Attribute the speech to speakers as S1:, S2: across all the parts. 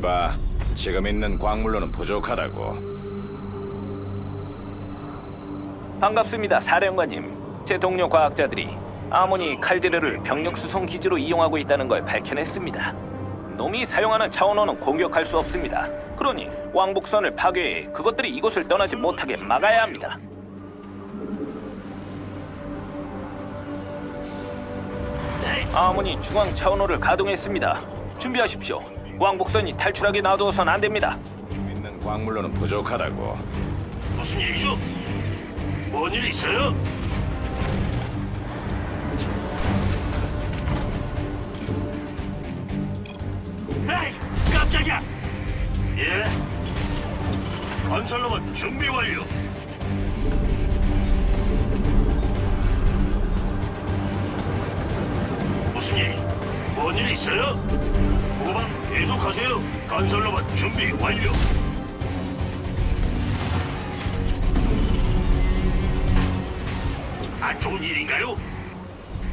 S1: 이봐, 지금 있는 광물로는 부족하다고.
S2: 반갑습니다, 사령관님. 제 동료 과학자들이 아모니 칼데르를 병력 수송 기지로 이용하고 있다는 걸 밝혀냈습니다. 놈이 사용하는 차원호는 공격할 수 없습니다. 그러니 왕복선을 파괴해 그것들이 이곳을 떠나지 못하게 막아야 합니다. 아모니 중앙 차원호를 가동했습니다. 준비하십시오. 왕복선이 탈출하게 놔두어선 안 됩니다.
S1: 있는 광물로는 부족하다고.
S3: 무슨 일이죠? 뭔 일 있어요? 에이, 깜짝이야! 예? 건설로봇 준비 완료.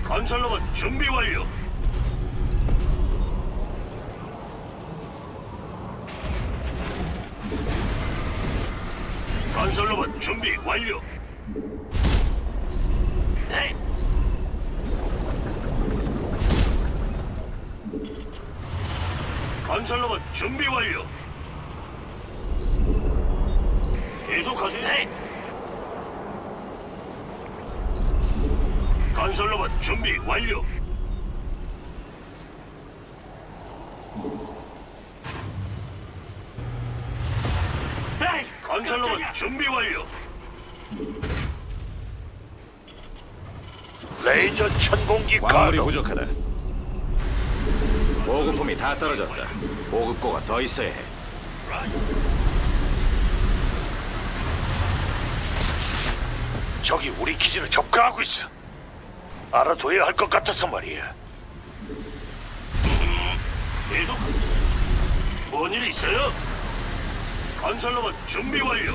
S3: 건설로봇 준비 완료. 건설로봇 준비 완료. 네. 건설로봇 준비 완료. 계속하세요. 네. 건설로봇 준비 완료. 에이, 건설로봇 준비 완료. 레이저 천공기
S1: 광물이
S3: 가동.
S1: 부족하다. 보급품이 다 떨어졌다. 보급고가 더 있어야 해.
S3: 적이 우리 기지를 접근하고 있어. 알아둬야 할 것 같아서 말이야. 계속. 뭔일 있어요? 건설로봇 준비 완료.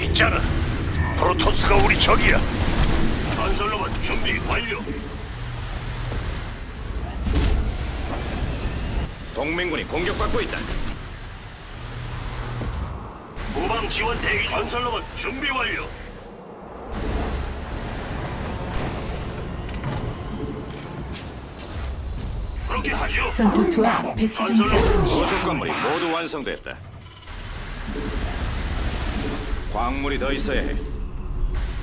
S3: 있잖아. 프로토스가 우리 적이야. 건설로봇 준비 완료.
S1: 동맹군이 공격받고 있다.
S3: 후방 지원 대기 중. 건설로봇 준비 완료. 그렇게 하죠.
S4: 전투투와 배치 중입니다.
S1: 부속 건물이 모두 완성됐다. 광물이 더 있어야 해.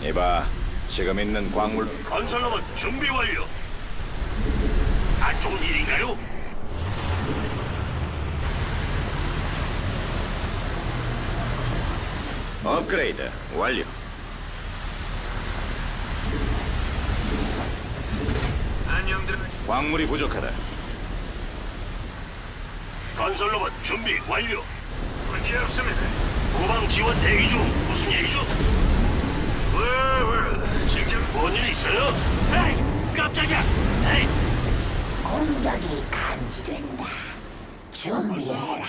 S1: 이봐, 지금 있는 광물
S3: 건설로봇 준비 완료. 안 좋은 일인가요?
S1: 업그레이드 완료.
S3: 안녕들.
S1: 광물이 부족하다.
S3: 건설 로봇 준비 완료. 문제 없습니다. 후방 지원 대기 중. 무슨 일이죠? 왜, 왜, 지금 뭔일 있어요? 에이, 깜짝이야. 에이,
S5: 공격이 감지된다. 준비해라.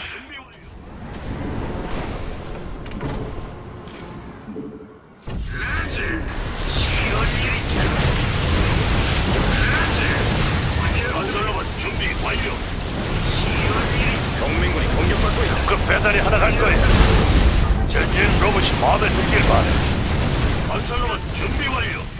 S1: 공격받고 있다.
S3: 그 배달이 하나 갈 거야. 전진 로봇이 마음에 들길 바래. 건설로봇 준비 완료.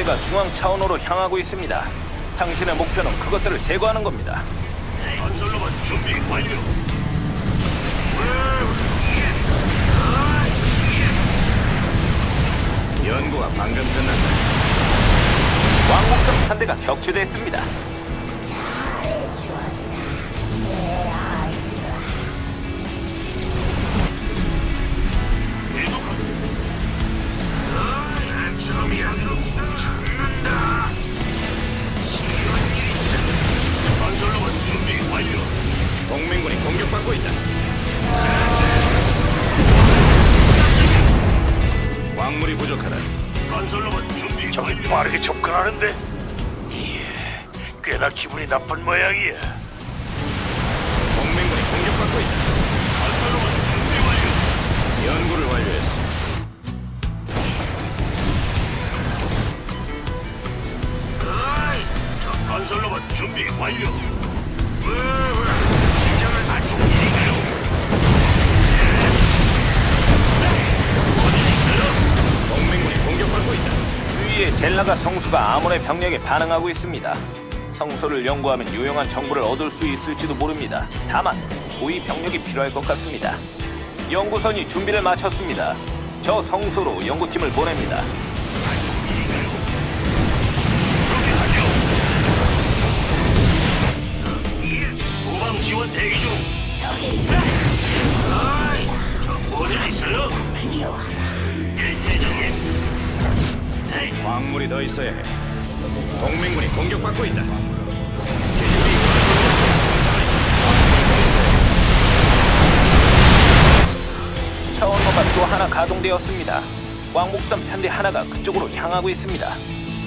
S2: 대가 중앙 차원호로 향하고 있습니다. 당신의 목표는 그것들을 제거하는 겁니다.
S3: 건설로봇 준비 완료.
S1: 연구가 방금 끝났다.
S2: 왕복선 한 대가 격추됐습니다.
S5: 내 아이들아.
S3: 계속하세요. 빠르게 접근하는데? 예, 꽤나 기분이 나쁜 모양이야.
S1: 동맹군이 공격받고 있다.
S3: 건설로봇 준비 완료.
S1: 연구를 완료했어.
S3: 어이, 저 건설로봇 준비 완료. 왜, 왜,
S2: 주위에 젤라가 성수가 아몬의 병력에 반응하고 있습니다. 성소를 연구하면 유용한 정보를 얻을 수 있을지도 모릅니다. 다만 고위 병력이 필요할 것 같습니다. 연구선이 준비를 마쳤습니다. 저 성소로 연구팀을 보냅니다.
S1: 있어야 해. 동맹군이 공격받고 있다.
S2: 차원로가 또 하나 가동되었습니다. 왕복선 편대 하나가 그쪽으로 향하고 있습니다.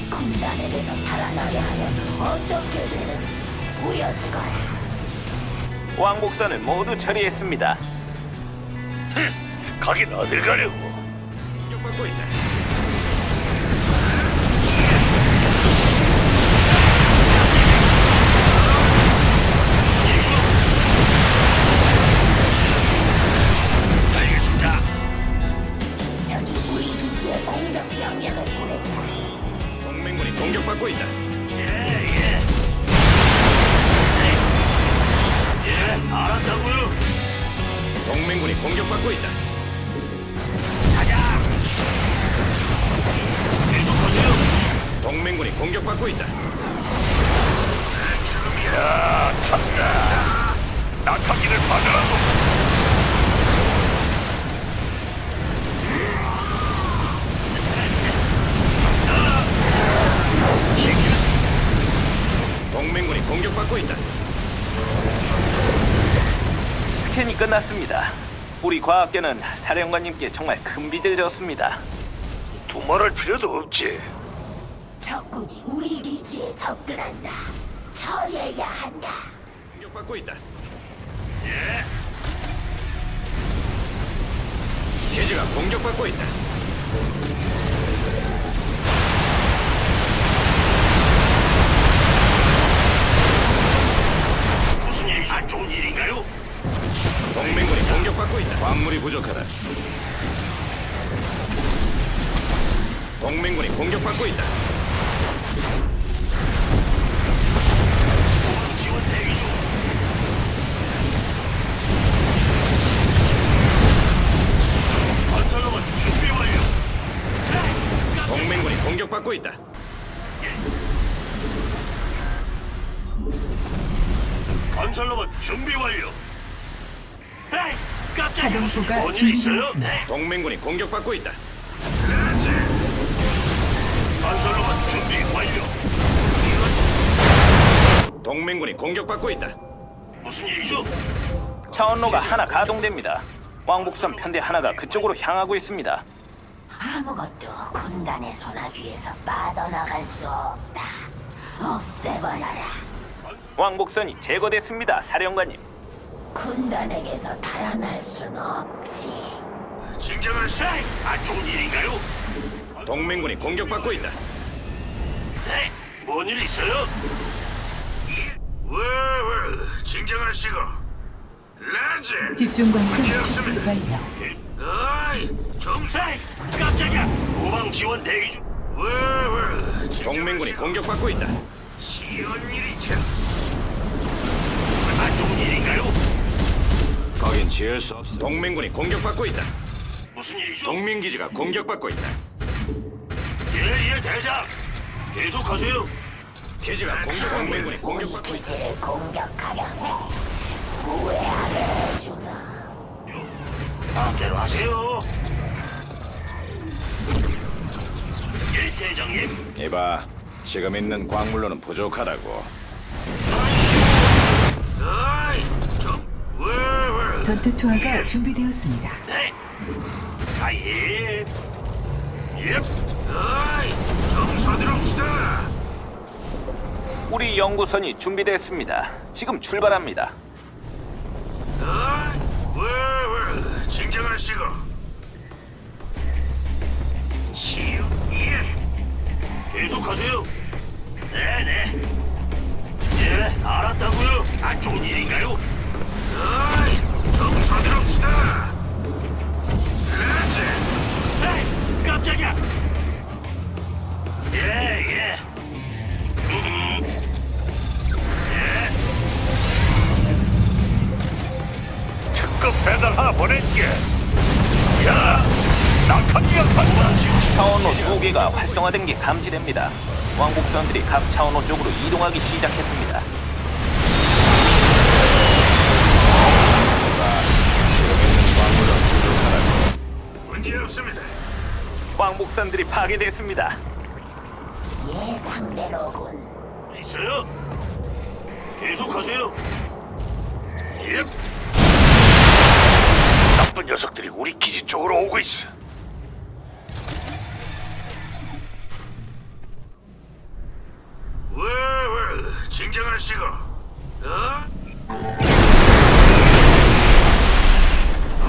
S5: 군단에게서 달아나게 하면 어떻게 되는지 보여주거라.
S2: 왕복선을 모두 처리했습니다.
S3: 가긴 어딜 가려고?
S1: 공격받고 있다. 동맹군이 공격받고 있다.
S3: 가자. 계속하세요.
S1: 동맹군이 공격받고 있다.
S3: 야, 간다. 낙하기를 받으라고.
S1: 동맹군이 공격받고 있다.
S2: 스캔이 끝났습니다. 우리 과학계는 사령관님께 정말 큰 빚을 졌습니다.
S3: 두말할 필요도 없지.
S5: 적군이 우리 기지에 접근한다. 처리해야 한다.
S1: 공격받고 있다.
S3: 예,
S1: 기지가 공격받고 있다.
S3: 무슨 일? 안 좋은 일인가요?
S1: 동맹군이 공격받고 있다. 광물이 부족하다. 동맹군이 공격받고 있다.
S3: 뭔일 있어요?
S4: 준비되었습니다.
S3: 에이,
S1: 동맹군이 공격받고 있다.
S3: 건설로봇 준비 완료.
S1: 동맹군이 공격받고 있다.
S3: 무슨 일이죠?
S2: 차원로가 하나 가동됩니다. 왕복선 편대 하나가 그쪽으로 향하고 있습니다.
S5: 아무것도 군단의 소나기에서 빠져나갈 수 없다. 없애버려라.
S2: 왕복선이 제거됐습니다. 사령관님.
S5: 군단에게서 달아날 순 없지.
S3: 진정한 사이. 안 좋은 일인가요?
S1: 동맹군이 공격받고 있다.
S3: 네, 뭔일 있어요? 왜, 왜, 진정한 시고. 라지.
S4: 집중 관성 준비 완료.
S3: 어이, 정사이, 깜짝이야. 도방 지원 대기 중. 왜, 왜,
S1: 동맹군이. 공격받고 있다.
S3: 쉬운 일이 참. 안 좋은 일인가요?
S1: 거긴 지을 수 없어. 동맹군이 공격받고 있다.
S3: 무슨 일이죠?
S1: 동맹 기지가 공격받고 있다.
S3: 예, 예, 대장. 계속하세요.
S1: 기지가 공격. 동맹군이 공격받고 있다.
S5: 기지를 공격하려 해. 후회하게 해주마.
S3: 마음대로 하세요. 예, 대장님.
S1: 이봐, 지금 있는 광물로는 부족하다고.
S4: 전투 투하가 준비되었습니다.
S3: 네. 아예. 예. 아이, 좀 서두릅시다.
S2: 우리 연구선이 준비됐습니다. 지금 출발합니다.
S3: 왜, 왜? 진정하시고. 시유, 예. 계속하세요. 네네. 예, 알았다고요. 안 좋은 일인가요?
S2: 활성화된 게 감지됩니다. 왕복선들이 각 차원호 쪽으로 이동하기 시작했습니다.
S3: 문제 없습니다.
S2: 왕복선들이 파괴됐습니다.
S5: 예상대로군.
S3: 있어요? 계속하세요. 예. 나쁜 녀석들이 우리 기지 쪽으로 오고 있어. 왜, 진정하시고, 어?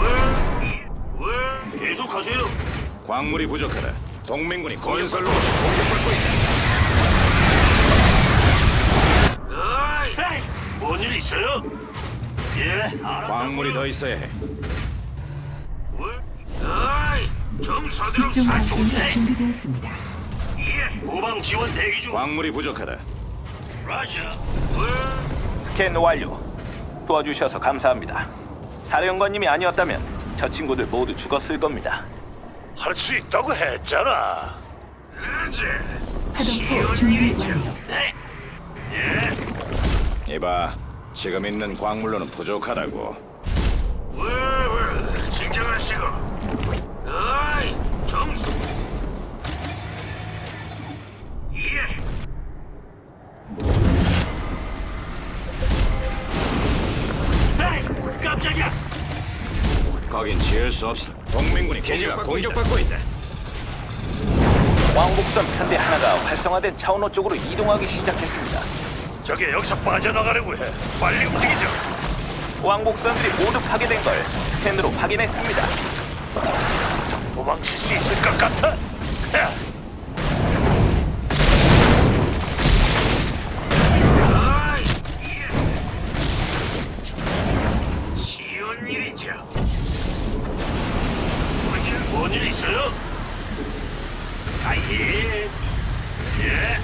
S3: 왜, 왜, 계속하세요.
S1: 광물이 부족하다. 동맹군이 건설 로봇 공격받고 있다.
S3: 어이, 뭔일 있어요? 예.
S1: 광물이 더 있어야 해.
S3: 왜? 어이, 좀 서두름
S4: 집중 방송이
S3: 사촌.
S4: 준비되었습니다.
S3: 예, 후방 지원 대기 중.
S1: 광물이 부족하다.
S2: 스캔 완료. 도와주셔서 감사합니다. 사령관님이 아니었다면 저 친구들 모두 죽었을 겁니다.
S3: 할 수 있다고 했잖아. 라자.
S4: 파동포 준비 완료.
S3: 네. 예.
S1: 이봐, 지금 있는 광물로는 부족하다고.
S3: 왜, 왜, 진정하시고. 어이, 점수.
S1: 거긴 지을 수 없어. 동맹군이 기지가 공격받고 있다.
S2: 왕복선 편대 하나가 활성화된 차원호 쪽으로 이동하기 시작했습니다.
S3: 저게 여기서 빠져나가려고 해. 빨리 움직이자.
S2: 왕복선들이 모두 파괴된 걸 스캔으로 확인했습니다.
S3: 도망칠 수 있을 것 같아. 야. 뭔일, 뭔일 있어요? 아, 예. 예.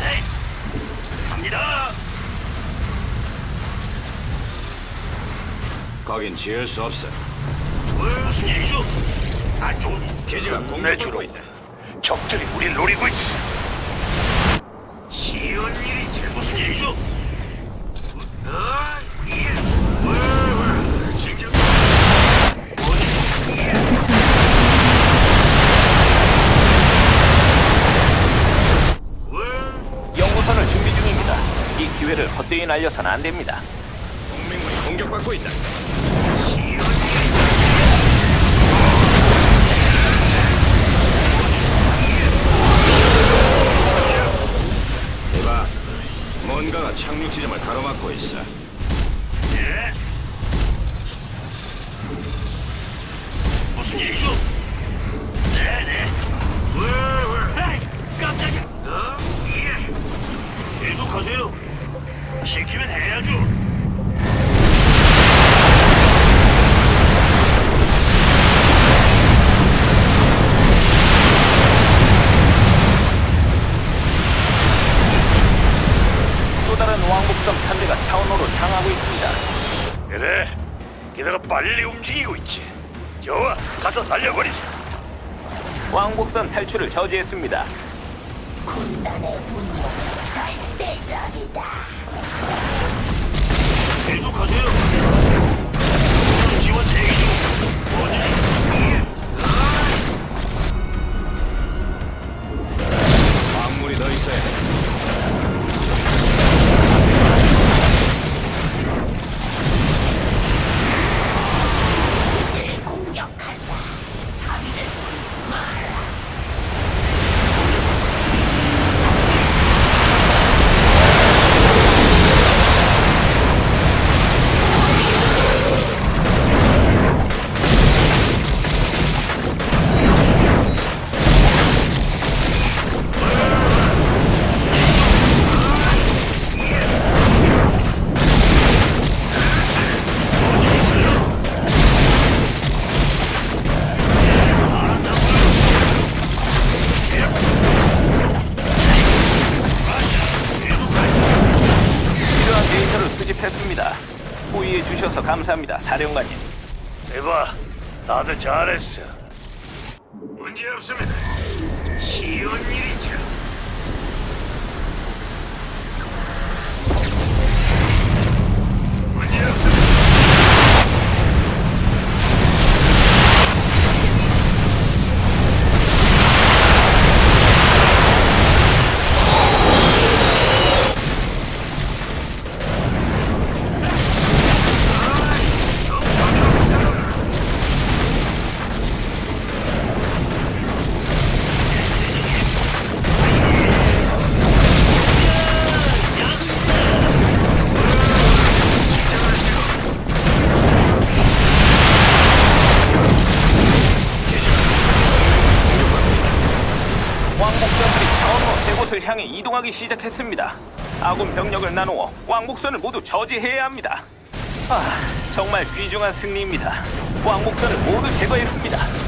S3: 네. 갑니다.
S1: 거긴 지을 수 없어.
S3: 왜 무슨 일이죠? 안 좋은 일.
S1: 기지가 공격받고 있다.
S3: 적들이 우리 노리고 있어. 쉬운 일이지 무슨 일이죠?
S2: 헛되이 날려선 안 됩니다.
S1: 동맹군이 공격받고 있다. 뭔가가 착륙 지점을 가로막고 있어.
S3: 예. 무슨 일이죠? 네네. 왜, 빨리 움직이고 있지. 좋아. 가서 날려버리자.
S2: 왕복선 탈출을 저지했습니다.
S5: 군단의 분노는 절대적이다.
S3: 계속하세요. 대박, 다들 잘했어. 문제 없습니다. 쉬운 일이죠.
S2: 이동하기 시작했습니다. 아군 병력을 나누어 왕복선을 모두 저지해야 합니다. 아, 정말 귀중한 승리입니다. 왕복선을 모두 제거했습니다.